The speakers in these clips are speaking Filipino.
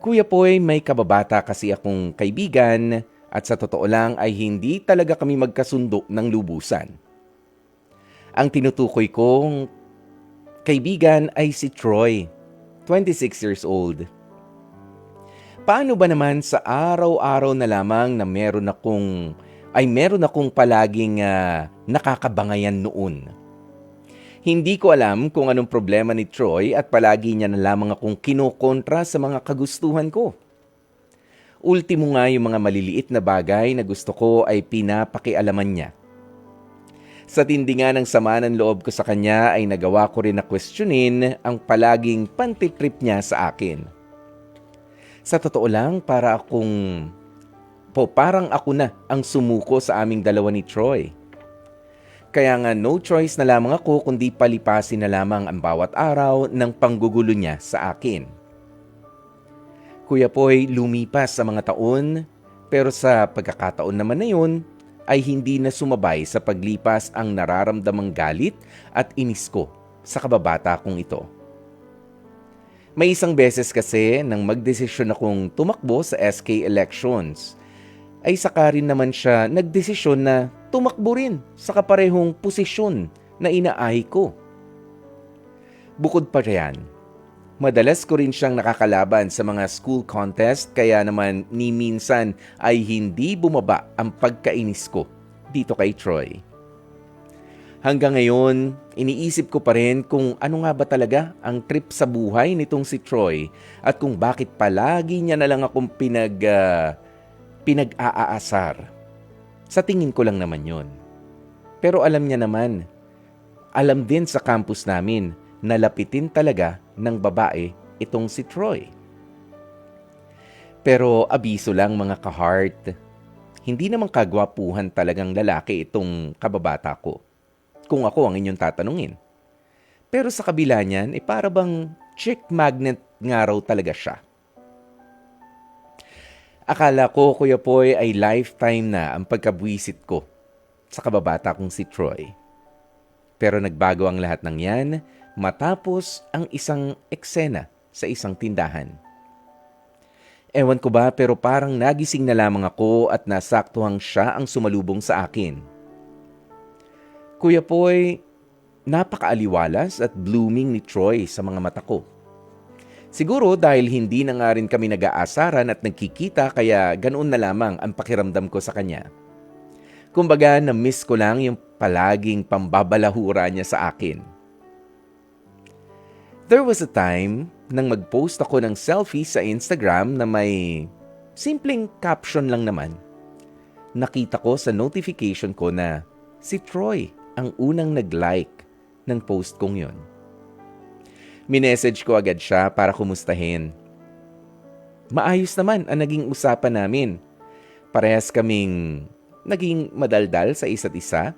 Kuya Poy, may kababata kasi akong kaibigan at sa totoo lang ay hindi talaga kami magkasundo ng lubusan. Ang tinutukoy kong kaibigan ay si Troy, 26 years old. Paano ba naman sa araw-araw na lamang na meron akong ay meron akong palaging ah, nakakabangayan noon. Hindi ko alam kung anong problema ni Troy at palagi niya na lamang akong kinokontra sa mga kagustuhan ko. Ultimo nga yung mga maliliit na bagay na gusto ko ay pinapakialaman niya. Sa tindi nga ng sama ng loob ko sa kanya ay nagawa ko rin na questionin ang palaging pantitrip niya sa akin. Sa totoo lang, para akong... Po, parang ako na ang sumuko sa aming dalawa ni Troy. Kaya nga no choice na lamang ako kundi palipasin na lamang ang bawat araw ng panggugulo niya sa akin. Kuya Poy, lumipas sa mga taon, pero sa pagkakataon naman na yun, ay hindi na sumabay sa paglipas ang nararamdamang galit at inis ko sa kababata kong ito. May isang beses kasi nang magdesisyon akong tumakbo sa SK elections, ay saka rin naman siya nagdesisyon na tumakbo rin sa kaparehong posisyon na inaay ko. Bukod pa riyan, madalas ko rin siyang nakakalaban sa mga school contest kaya naman ni minsan ay hindi bumaba ang pagkainis ko dito kay Troy. Hanggang ngayon, iniisip ko pa rin kung ano nga ba talaga ang trip sa buhay nitong si Troy at kung bakit palagi niya na lang akong pinag, ah, pinag-aaasar. Sa tingin ko lang naman yon. Pero alam niya naman, alam din sa campus namin na lapitin talaga ng babae itong si Troy. Pero abiso lang mga ka-heart, hindi naman kagwapuhan talagang lalaki itong kababata ko. Kung ako ang inyong tatanungin. Pero sa kabila niyan, eh para bang chick magnet nga raw talaga siya. Akala ko, Kuya Poy, ay lifetime na ang pagkabwisit ko sa kababata kong si Troy. Pero nagbago ang lahat ng yan matapos ang isang eksena sa isang tindahan. Ewan ko ba pero parang nagising na lamang ako at nasaktuhang siya ang sumalubong sa akin. Kuya Poy, napakaaliwalas at blooming ni Troy sa mga mata ko. Siguro dahil hindi na nga rin kami nag-aasaran at nagkikita kaya ganoon na lamang ang pakiramdam ko sa kanya. Kumbaga na-miss ko lang yung palaging pambabalahura niya sa akin. There was a time nang mag-post ako ng selfie sa Instagram na may simpleng caption lang naman. Nakita ko sa notification ko na si Troy ang unang nag-like ng post kong yon. Minessage ko agad siya para kumustahin. Maayos naman ang naging usapan namin. Parehas kaming naging madaldal sa isa't isa.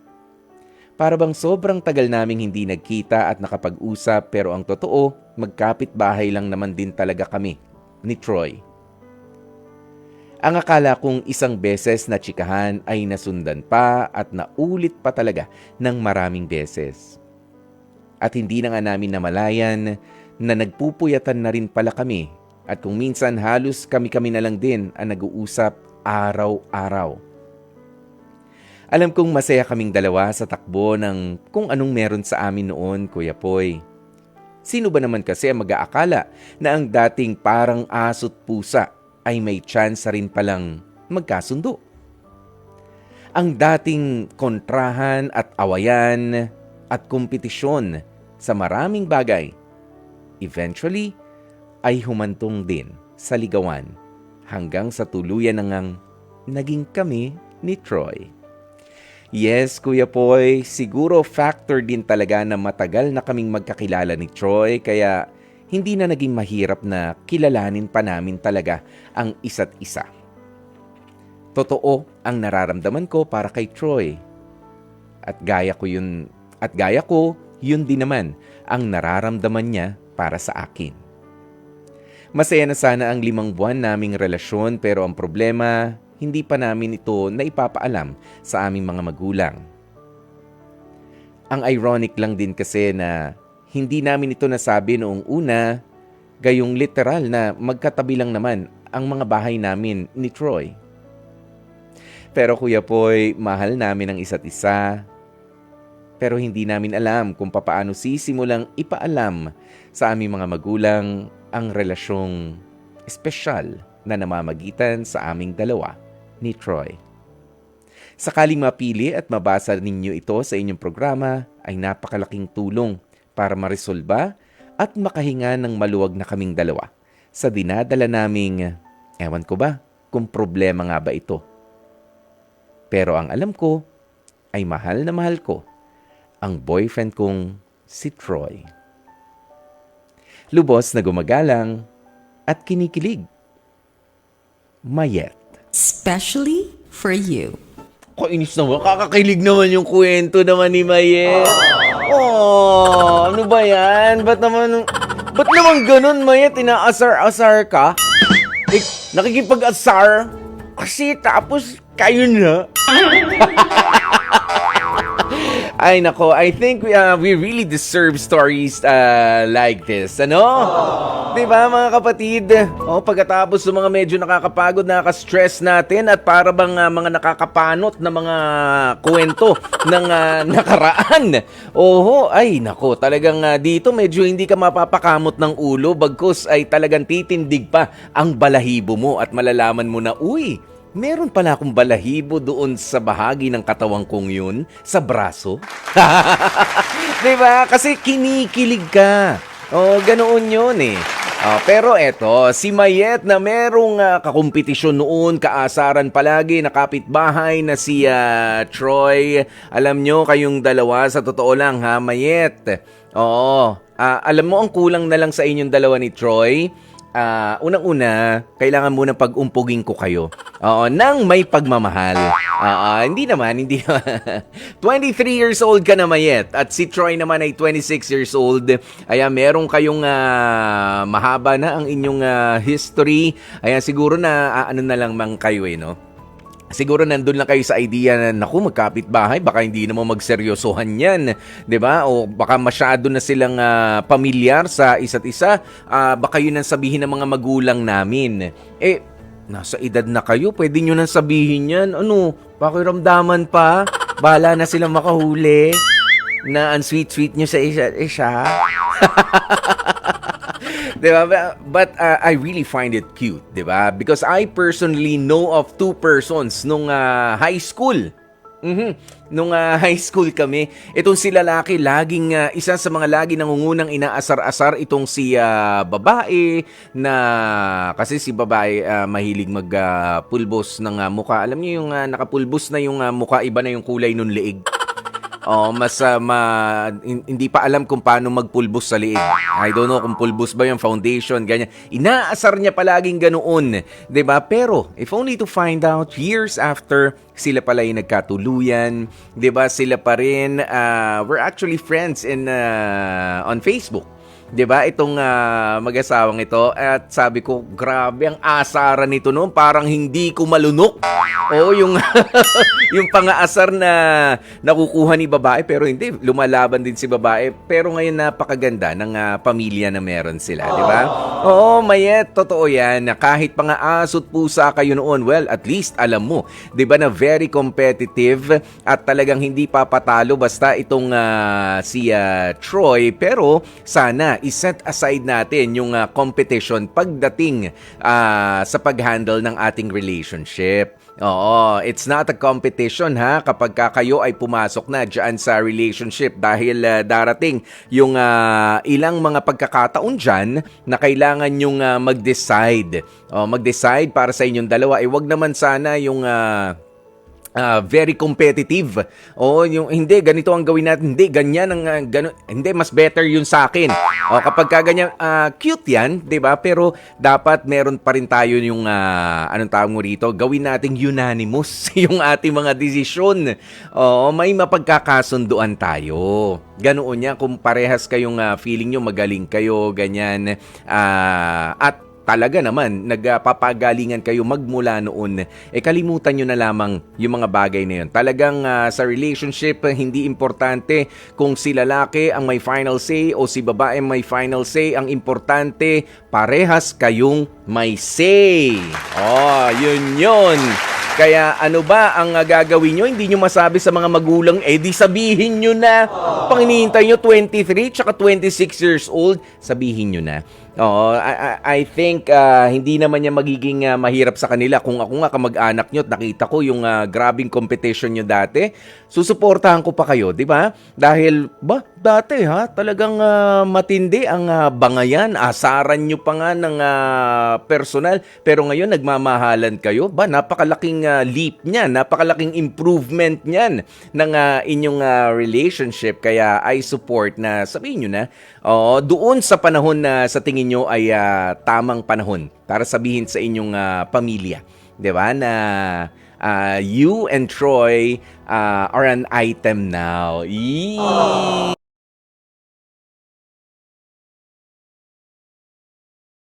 Para bang sobrang tagal naming hindi nagkita at nakapag-usap pero ang totoo, magkapit bahay lang naman din talaga kami ni Troy. Ang akala kong isang beses na tsikahan ay nasundan pa at naulit pa talaga ng maraming beses. At hindi na nga namin namalayan na nagpupuyatan na rin pala kami at kung minsan halos kami-kami na lang din ang nag-uusap araw-araw. Alam kong masaya kaming dalawa sa takbo ng kung anong meron sa amin noon, Kuya Poy. Sino ba naman kasi ang mag-aakala na ang dating parang aso't pusa ay may chance rin palang magkasundo? Ang dating kontrahan at awayan at kompetisyon sa maraming bagay, eventually ay humantong din sa ligawan hanggang sa tuluyan na ngang naging kami ni Troy. Yes, Kuya Poy, siguro factor din talaga na matagal na kaming magkakilala ni Troy kaya hindi na naging mahirap na kilalanin pa namin talaga ang isa't isa. Totoo ang nararamdaman ko para kay Troy. At gaya ko yun, at gaya ko, yun din naman ang nararamdaman niya para sa akin. Masaya na sana ang limang buwan naming relasyon pero ang problema, hindi pa namin ito na ipapaalam sa aming mga magulang. Ang ironic lang din kasi na hindi namin ito nasabi noong una Gayong literal na magkatabi lang naman ang mga bahay namin ni Troy. Pero Kuya Poy, mahal namin ang isa't isa. Pero hindi namin alam kung papaano sisimulang ipaalam sa aming mga magulang ang relasyong espesyal na namamagitan sa aming dalawa ni Troy. Sakaling mapili at mabasa ninyo ito sa inyong programa ay napakalaking tulong para maresolba at makahinga ng maluwag na kaming dalawa sa dinadala naming, ewan ko ba, kung problema nga ba ito. Pero ang alam ko ay mahal na mahal ko ang boyfriend kong si Troy. Lubos na gumagalang at kinikilig. Mayet. Especially for you. Kainis naman. Kakakilig naman yung kwento naman ni Mayet. Oh, ano ba yan? Ba't naman... Ba't naman ganun, Mayet? Inaasar-asar ka? Eh, nakikipag-asar? Kasi tapos kayo na. Ay nako, I think we, uh, we really deserve stories uh, like this. Ano? Di ba mga kapatid? O, pagkatapos ng mga medyo nakakapagod, nakaka-stress natin at para bang uh, mga nakakapanot na mga kwento ng uh, nakaraan. Oho, ay nako, talagang uh, dito medyo hindi ka mapapakamot ng ulo bagkus ay talagang titindig pa ang balahibo mo at malalaman mo na, uy, Meron pala akong balahibo doon sa bahagi ng katawang kong yun, sa braso. diba? Kasi kinikilig ka. O, oh, ganoon yun eh. Oh, pero eto, si Mayet na merong uh, kakompetisyon noon, kaasaran palagi na kapitbahay na si uh, Troy. Alam nyo, kayong dalawa, sa totoo lang ha, Mayet. Oo, uh, alam mo ang kulang na lang sa inyong dalawa ni Troy uh, unang-una, kailangan muna pag-umpugin ko kayo. Oo, nang may pagmamahal. Uh, hindi naman, hindi naman. 23 years old ka na mayet at si Troy naman ay 26 years old. Ayan, meron kayong uh, mahaba na ang inyong uh, history. Ayan, siguro na uh, ano na lang mang kayo eh, no? Siguro nandun lang kayo sa idea na, naku, magkapit bahay, baka hindi naman magseryosohan yan, di ba? O baka masyado na silang uh, pamilyar sa isa't isa, uh, baka yun ang sabihin ng mga magulang namin. Eh, nasa edad na kayo, pwede nyo nang sabihin yan. Ano, pakiramdaman pa? Bala na silang makahuli na ang sweet-sweet nyo sa isa't isa. diba? But uh, I really find it cute, diba? Because I personally know of two persons nung uh, high school. Mm-hmm. Nung uh, high school kami, itong si lalaki laging uh, isa sa mga lagi nangungunang inaasar-asar itong si uh, babae na kasi si babae uh, mahilig magpulbos uh, ng uh, muka. Alam niyo yung uh, nakapulbos na yung uh, muka, iba na yung kulay nung leeg. Oh, mas uh, ma, hindi pa alam kung paano magpulbos sa liig. I don't know kung pulbos ba yung foundation, ganyan. Inaasar niya palaging ganoon, 'di ba? Pero if only to find out years after sila pala yung nagkatuluyan, 'di ba? Sila pa rin uh, we're actually friends in uh, on Facebook. 'Di ba? Itong uh, mag-asawang ito at sabi ko, grabe ang asaran nito noon, parang hindi ko malunok. O yung yung pangaasar na nakukuha ni babae pero hindi lumalaban din si babae. Pero ngayon napakaganda ng uh, pamilya na meron sila, 'di ba? Oo, mayet, totoo 'yan. Na kahit pangaasot pusa kayo noon, well, at least alam mo, 'di ba na very competitive at talagang hindi papatalo basta itong uh, si uh, Troy pero sana iset aside natin yung uh, competition pagdating uh, sa pag-handle ng ating relationship. Oo, it's not a competition ha kapag kayo ay pumasok na dyan sa relationship dahil uh, darating yung uh, ilang mga pagkakataon dyan na kailangan yung uh, mag-decide. Oh, mag-decide para sa inyong dalawa. Eh wag naman sana yung uh, uh, very competitive. O yung hindi ganito ang gawin natin, hindi ganyan ang uh, gano, hindi mas better yun sa akin. O kapag ka ganyan uh, cute 'yan, 'di ba? Pero dapat meron pa rin tayo yung uh, anong tawag mo rito, gawin nating unanimous yung ating mga desisyon. O may mapagkakasunduan tayo. Ganoon niya kung parehas kayong uh, feeling nyo magaling kayo, ganyan. Uh, at talaga naman nagpapagalingan kayo magmula noon, eh kalimutan nyo na lamang yung mga bagay na yun. Talagang ah, sa relationship, hindi importante kung si lalaki ang may final say o si babae may final say. Ang importante, parehas kayong may say. Oh, yun yun. Kaya ano ba ang ah, gagawin nyo? Hindi nyo masabi sa mga magulang, eh di sabihin nyo na. Pang hinihintay nyo 23 tsaka 26 years old, sabihin nyo na. Oo, I, I- I think ah, hindi naman niya magiging ah, mahirap sa kanila. Kung ako nga kamag-anak nyo at nakita ko yung ah, grabing competition nyo dati, susuportahan ko pa kayo, di ba? Dahil, ba, dati ha, talagang ah, matindi ang ah, bangayan. Asaran nyo pa nga ng ah, personal. Pero ngayon, nagmamahalan kayo. Ba, napakalaking ah, leap niyan, napakalaking improvement niyan ng ah, inyong ah, relationship. Kaya I support na sabihin nyo na, oh, doon sa panahon na sa tingin nyo ay ah, tamang panahon para sabihin sa inyong ah, pamilya. 'Di ba na ah, you and Troy ah, are an item now. Yee!